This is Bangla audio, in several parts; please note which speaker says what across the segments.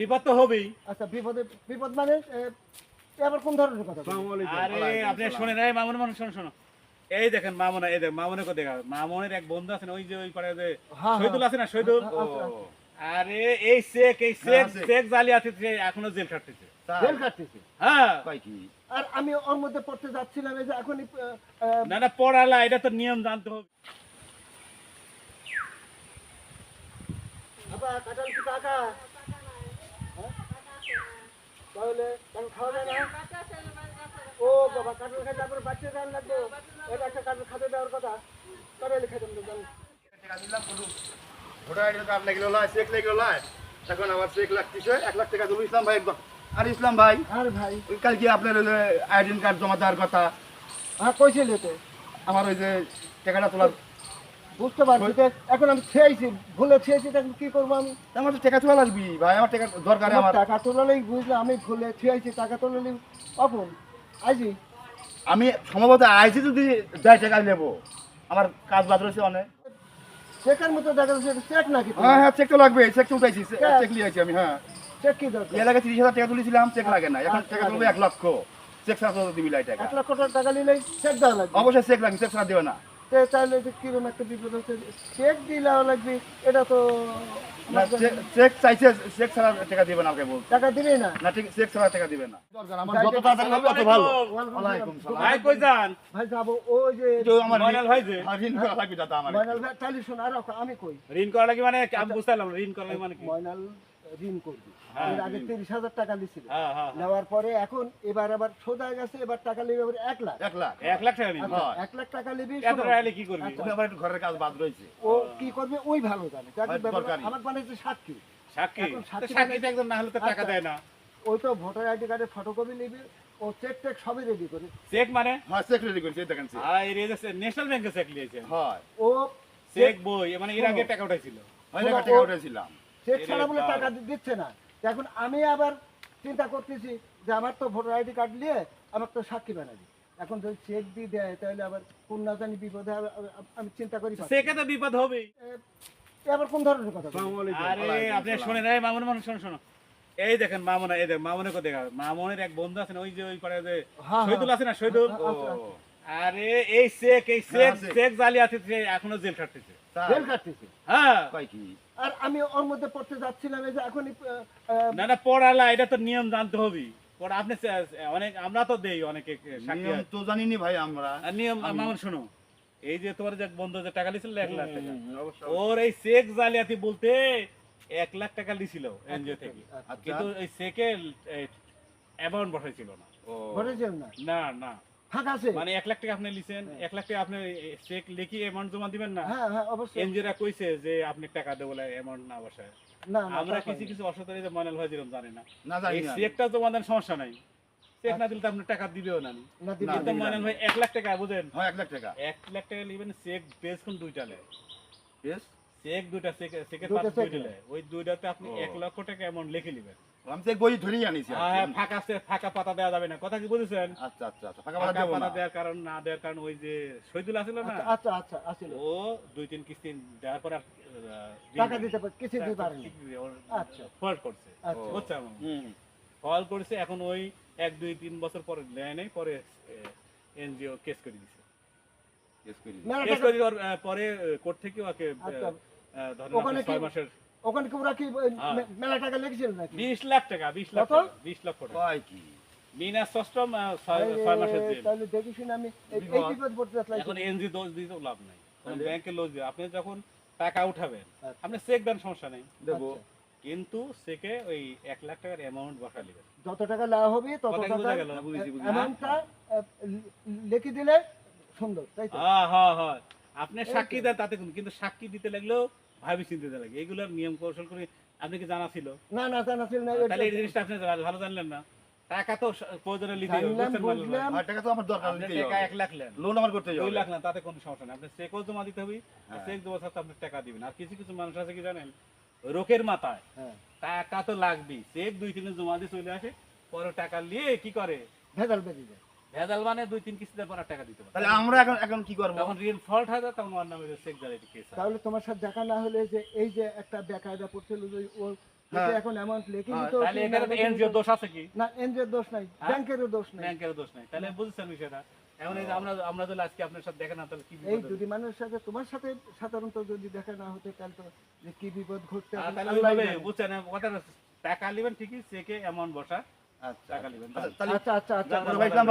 Speaker 1: বিপদ তো হবেই।
Speaker 2: আচ্ছা বিপদে বিপদ মানে এ, এ আবার কোন ধরনের কথা?
Speaker 1: আরে আপনি শোনেন এই মামুন মানুষ শোনো শোনো। এই দেখেন মামুনা এই দেখ মামুনে কো দেখা মামুনের এক বন্ধু আছে না ওই যে ওই পারে যে
Speaker 2: হ্যাঁ,
Speaker 1: শহীদুল আছে না শহীদুল?
Speaker 2: হ্যাঁ, আছে, আছে।
Speaker 1: আরে এই শেখ এই শেখ
Speaker 3: হ্যাঁ, শেখ।
Speaker 1: শেখ জালি আছে সে এখনও জেল খাটতেছে।
Speaker 2: জেল কাটতেছে
Speaker 1: হ্যাঁ।
Speaker 3: কি?
Speaker 2: আর আমি ওর মধ্যে পড়তে যাচ্ছিলাম এই যে এখনই
Speaker 1: না না পড়ালা এটা তো নিয়ম জানতে হবে।
Speaker 2: বাবা কাঁঠাল কি কাকা হ্যাঁ? তাহলে খাওয়া যায় না? ও বাবা কাঁঠাল খাই তারপরে বাচ্চা লাগবে। এটা একটা কাঁঠাল খাতে দেওয়ার কথা। জানি
Speaker 3: ভোটার আইডি কার্ড লয় চেক লয়। আমার চেক লাগতেছে। এক লাখ টাকা ইসলাম ভাই একদম আর ইসলাম ভাই
Speaker 2: আর ভাই।
Speaker 3: ওই কালকে আপনার আইডেন্ট কার্ড জমা দেওয়ার কথা।
Speaker 2: হ্যাঁ কইছিল তো।
Speaker 3: আমার ওই যে টাকাটা তোলার
Speaker 2: বুঝতে পারছি এখন আমি খেয়েছি ভুলে খেয়েছি তখন কি করব আমি?
Speaker 3: আমার তো টাকা তোলা লাগবি ভাই আমার টাকা দরকার
Speaker 2: আমার টাকা তোলালেই বুঝলে? আমি ভুলে খেয়েছি টাকা তোলালেই আইজি?
Speaker 3: আমি সম্ভবত আইসি যদি যাই টাকা নেব। আমার কাজ বাদ রয়েছে অনেক।
Speaker 2: চেকের মতো দেখা যাচ্ছে চেক নাকি
Speaker 3: হ্যাঁ হ্যাঁ চেক তো লাগবে চেক তো উঠাইছি। চেক নিয়ে আইছি আমি হ্যাঁ।
Speaker 2: চেক কি দরকার?
Speaker 3: তিরিশ হাজার টাকা তুলেছিলাম চেক লাগে না এখন
Speaker 2: আচ্ছা,
Speaker 3: টাকা তুলবে এক লক্ষ। চেক ছাড়া তো দিবি লাই টাকা।
Speaker 2: এক লক্ষ টাকা চেক দেওয়া লাগবে।
Speaker 3: অবশ্যই চেক লাগবে চেক ছাড়া দেবে না।
Speaker 2: তে তাহলে যে কীরকম একটা বিপদ হচ্ছে চেক দিলেও লাগবে এটা তো
Speaker 3: চেক- চেক চাইছে চেক ছাড়া টাকা দিবে না আমাকে
Speaker 2: টাকা দিবেই না?
Speaker 3: না ঠিক চেক ছাড়া টাকা দিবে না। আমার যত তাড়াতাড়ি হবে তত ভালো। ওয়ালাইকুম সালাম।
Speaker 1: ভাই কই যান?
Speaker 2: ভাই যাব ওই যে
Speaker 3: যে আমার
Speaker 1: ময়নাল ভাই যে?
Speaker 3: ঋণ করা লাগবে দাদা আমার
Speaker 2: ময়নাল ভাই শোন আর আমি কই।
Speaker 1: ঋণ করা লাগি মানে আমি বুঝতে পারলাম ঋণ করা লাগি মানে কি?
Speaker 2: ময়নাল ঋণ করবি।
Speaker 1: হ্যাঁ,
Speaker 2: এর আগে তিরিশ হাজার টাকা দিছিল
Speaker 1: হ্যাঁ হ্যাঁ
Speaker 2: নেওয়ার পরে এখন এবার আবার সোজা গেছে এবার টাকা নিবে এবার এক লাখ।
Speaker 3: এক লাখ।
Speaker 1: এক লাখ টাকা নিবি
Speaker 2: আচ্ছা,
Speaker 3: হ্যাঁ।
Speaker 2: এক লাখ টাকা নিবি
Speaker 1: টাকা কি করবি?
Speaker 3: তুমি আবার একটু ঘরের কাজ বাদ রয়েছে।
Speaker 2: ও কি করবে? ওই ভালো জানে। আমার বানাইছে সাক্ষী
Speaker 1: সাক্ষী
Speaker 2: সাক্ষী
Speaker 1: সাক্ষী একদম না হলে তো টাকা
Speaker 2: আচ্ছা।
Speaker 1: দেয় না।
Speaker 2: ওই তো ভোটার আইডি কার্ডের ফটোকপি নিবি ও চেক টেক সবই রেডি করে।
Speaker 1: চেক মানে?
Speaker 3: হ্যাঁ চেক রেডি দেখেন চেক
Speaker 1: আর এই ন্যাশনাল ব্যাংকে চেক নিয়েছে।
Speaker 3: হয়।
Speaker 2: ও
Speaker 1: চেক বই মানে এর আগে টাকা উঠাইছিল।
Speaker 3: হয় না টাকা উঠেছিলাম
Speaker 2: চেক ছাড়া বলে টাকা দিচ্ছে না এখন আমি আবার চিন্তা করতেছি যে আমার তো ভোটার আইডি কার্ড নিয়ে আমার তো সাক্ষী বানাবি এখন যদি চেক দিয়ে দেয় তাহলে আবার কোন না জানি বিপদে হবে, আমি- চিন্তা করি।
Speaker 1: চেকে তো বিপদ হবেই
Speaker 2: এ, এ আবার কোন ধরনের কথা
Speaker 1: আরে আপনি। শোনেন এই মামুন মানুষ শোনো শোনো এই দেখেন মামুনা এই দেখ মামুনে কো দেখা মামুনের এক বন্ধু আছে ওই যে ওই পারে যে
Speaker 2: হ্যাঁ,
Speaker 1: শহীদুল আছে না শহীদুল
Speaker 2: হ্যাঁ, আছে, আছে।
Speaker 1: আরে এই শেখ এই শেখ
Speaker 3: হ্যাঁ, শেখ।
Speaker 1: শেখ জালি আছে সে এখনও জেল খাটতেছে?
Speaker 2: জেল কাটতেছি।
Speaker 1: হ্যাঁ।
Speaker 3: কয় কি?
Speaker 2: আর আমি ওর মধ্যে পড়তে যাচ্ছিলাম এই যে এখনই আ, আ,
Speaker 1: না না পড়ালা এটা তো নিয়ম জানতে হবে। পড়া আপনি অনেক আমরা তো দেই অনেকে
Speaker 3: নিয়ম তো জানিনি ভাই আমরা।
Speaker 1: নিয়ম মামুন শোনো এই যে তোমার যে বন্ধু যে টাকা দিছিল এক লাখ টাকা ওর এই চেক জালিয়াতি বলতে এক লাখ টাকা দিছিল এনজিও থেকে।
Speaker 3: আচ্ছা।
Speaker 1: কিন্তু ওই চেকে অ্যামাউন্ট বসাইছিল না?
Speaker 2: না
Speaker 1: না।
Speaker 2: ফাঁকা আছে।
Speaker 1: মানে এক লাখ টাকা আপনি লিখছেন এক লাখ টাকা আপনি চেক লিখি অ্যামাউন্ট জমা দিবেন না?
Speaker 2: হ্যাঁ হ্যাঁ অবশ্যই।
Speaker 1: এনজিওরা কইছে যে আপনি টাকা দেবো অ্যামাউন্ট না বসায়।
Speaker 2: না
Speaker 1: আমরা কিছু কিছু অসতরে যে ভাই যেরকম জানে না।
Speaker 3: না জানি
Speaker 1: এই চেকটা জমা দেন সমস্যা নাই। চেক না দিলে তো আপনি টাকা দিবেও না।
Speaker 2: না
Speaker 1: ভাই এক লাখ টাকা বুঝেন?
Speaker 3: হয় এক লাখ টাকা।
Speaker 1: এক লাখ টাকা লিবেন চেক বেস কোন দুইটা লে?
Speaker 3: বেশ
Speaker 1: চেক দুইটা চেক চেকের
Speaker 2: check
Speaker 1: ওই দুইটাতে আপনি লক্ষ টাকা অ্যামাউন্ট লিখে নেবেন।
Speaker 3: আমি চেক বই ধরেই আনিছি
Speaker 1: হ্যাঁ ফাঁকা সে- ফাঁকা পাতা দেওয়া যাবে না। কথা কি বুঝেছেন?
Speaker 3: আচ্ছা আচ্ছা আচ্ছা ফাঁকা বাধা
Speaker 1: ফাঁকা
Speaker 3: না।
Speaker 1: দেওয়ার কারণ না দেওয়ার কারণ ওই যে শহীদুল আছিল না?
Speaker 2: আচ্ছা, আচ্ছা আচ্ছা
Speaker 1: ও দুই তিন কিস্তি দেওয়ার পর
Speaker 2: টাকা দিতে পারে কিছু দিতে পারেনি। আচ্ছা।
Speaker 1: ফল্ট করছে।
Speaker 2: আচ্ছা।
Speaker 3: হুম।
Speaker 1: ফল করছে এখন ওই এক দুই তিন বছর পরে নেয় নাই পরে এনজিও কেস করে দিছে।
Speaker 3: কেস করি
Speaker 1: পরে কোর্ট থেকে ওকে
Speaker 2: ওখানে কি-
Speaker 1: মাসের
Speaker 2: ওখানে কি ওরা কি
Speaker 1: হ্যাঁ।
Speaker 2: মেলা টাকা লেগেছিল নাকি
Speaker 1: বিশ লাখ টাকা বিশ লাখ
Speaker 2: কত?
Speaker 1: টাকা বিশ লক্ষ টাকা
Speaker 3: কয় কি
Speaker 1: বিনা ষষ্ঠম আহ, ছয়
Speaker 2: আরে,
Speaker 1: ছয় মাসের জেল
Speaker 2: তাহলে দেখি শুনে আমি এই-
Speaker 3: বিপদ।
Speaker 2: পড়তে যাচ্ছি
Speaker 1: এখন এনজি দোষ দিতেও লাভ নাই? ব্যাংকে লোজ আপনি যখন টাকা উঠাবেন
Speaker 2: আচ্ছা।
Speaker 1: আপনি চেক দেন সমস্যা নেই
Speaker 3: দেবো
Speaker 2: আচ্ছা।
Speaker 1: কিন্তু চেকে ওই এক লাখ টাকার অ্যামাউন্ট বসা নেবেন
Speaker 2: যত টাকা নেওয়া হবে তত টাকা। অ্যামাউন্টটা লিখে দিলে সুন্দর তাই তো
Speaker 1: হ্যাঁ হ্যাঁ হ্যাঁ আপনি সাক্ষী দেন তাতে কোনো- কিন্তু সাক্ষী দিতে লাগলেও ভাবি চিনতে লাগে। এগুলোর নিয়ম কৌশল করে আপনি কি জানা ছিল?
Speaker 2: না না জানা ছিল না
Speaker 1: তাহলে এই জিনিসটা আপনি ভালো- ভালো জানলেন না। টাকা তো প্রয়োজনে নিতে হবে,
Speaker 3: টাকা তো আমার দরকার নিতেই
Speaker 1: টাকা
Speaker 3: হবে।
Speaker 1: এক লাখ নেন।
Speaker 3: লোন আমার করতেই
Speaker 1: দুই
Speaker 3: হবে।
Speaker 1: লাখ না তাতে কোনো সমস্যা নেই। আপনি চেকও জমা দিতে হবে। চেক দেওয়ার সাথে আপনি টাকা দিবেন। আর কিছু কিছু মানুষ আছে কি জানেন? রোকের মাথায়।
Speaker 2: হ্যাঁ।
Speaker 1: টাকা তো লাগবেই। চেক দুই তিন জমা দিয়ে চলে আসে পরে টাকা নিয়ে কি করে?
Speaker 2: ভেজাল বেরিয়ে যায়।
Speaker 1: ভেজাল মানে দুই তিন কিস্তিতে পর টাকা দিতে পারে।
Speaker 3: তাহলে আমরা এখন এখন কি করব?
Speaker 1: যখন ঋণ ফল্ট হয় তখন ওর নামে চেক কেস
Speaker 2: তাহলে তোমার সাথে দেখা না হলে যে এই যে একটা বেকায়দা পড়ছিল যে ও এখন অ্যামাউন্ট লিখিনি
Speaker 3: হ্যাঁ,
Speaker 2: তো
Speaker 1: তাহলে এখানে এনজিও দোষ আছে কি?
Speaker 2: না এনজিওর দোষ নাই
Speaker 1: হ্যাঁ?
Speaker 2: ব্যাংকেরও দোষ নাই।
Speaker 1: ব্যাংকের দোষ নাই। তাহলে বুঝছেন বিষয়টা? এখন এই যে আমরা আমরা যদি আজকে আপনার সাথে দেখা না তাহলে কি
Speaker 2: এই
Speaker 1: বিপদ
Speaker 2: দুটি মানুষের সাথে তোমার সাথে সাধারণত যদি দেখা না হতো তাহলে তো যে কি বিপদ ঘটতে
Speaker 1: তাহলে। বুঝছেন কথা টাকা নেবেন ঠিকই চেকে অ্যামাউন্ট বসা
Speaker 3: আচ্ছা আচ্ছা,
Speaker 2: আচ্ছা আচ্ছা আচ্ছা
Speaker 3: আচ্ছা আচ্ছা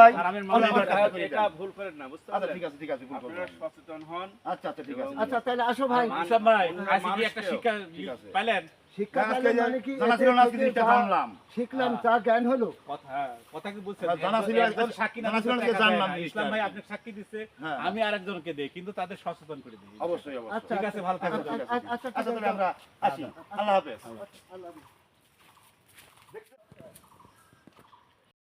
Speaker 3: আচ্ছা
Speaker 2: আচ্ছা মানে শিখলাম তা জ্ঞান হলো।
Speaker 1: কথা হ্যাঁ, কি বলছেন
Speaker 3: হ্যাঁ,
Speaker 1: সাক্ষী ইসলাম ভাই দিচ্ছে
Speaker 3: হ্যাঁ।
Speaker 1: আমি আরেকজনকে দেই কিন্তু তাদের সচেতন করে দিই।
Speaker 3: অবশ্যই অবশ্যই।
Speaker 2: আচ্ছা
Speaker 1: ঠিক আছে ভালো থাকবেন।
Speaker 2: আচ্ছা, আচ্ছা, আচ্ছা,
Speaker 3: আচ্ছা তাহলে
Speaker 2: আছে।
Speaker 3: আমরা আসি। আল্লাহ হাফেজ।
Speaker 2: আল্লাহ হাফেজ।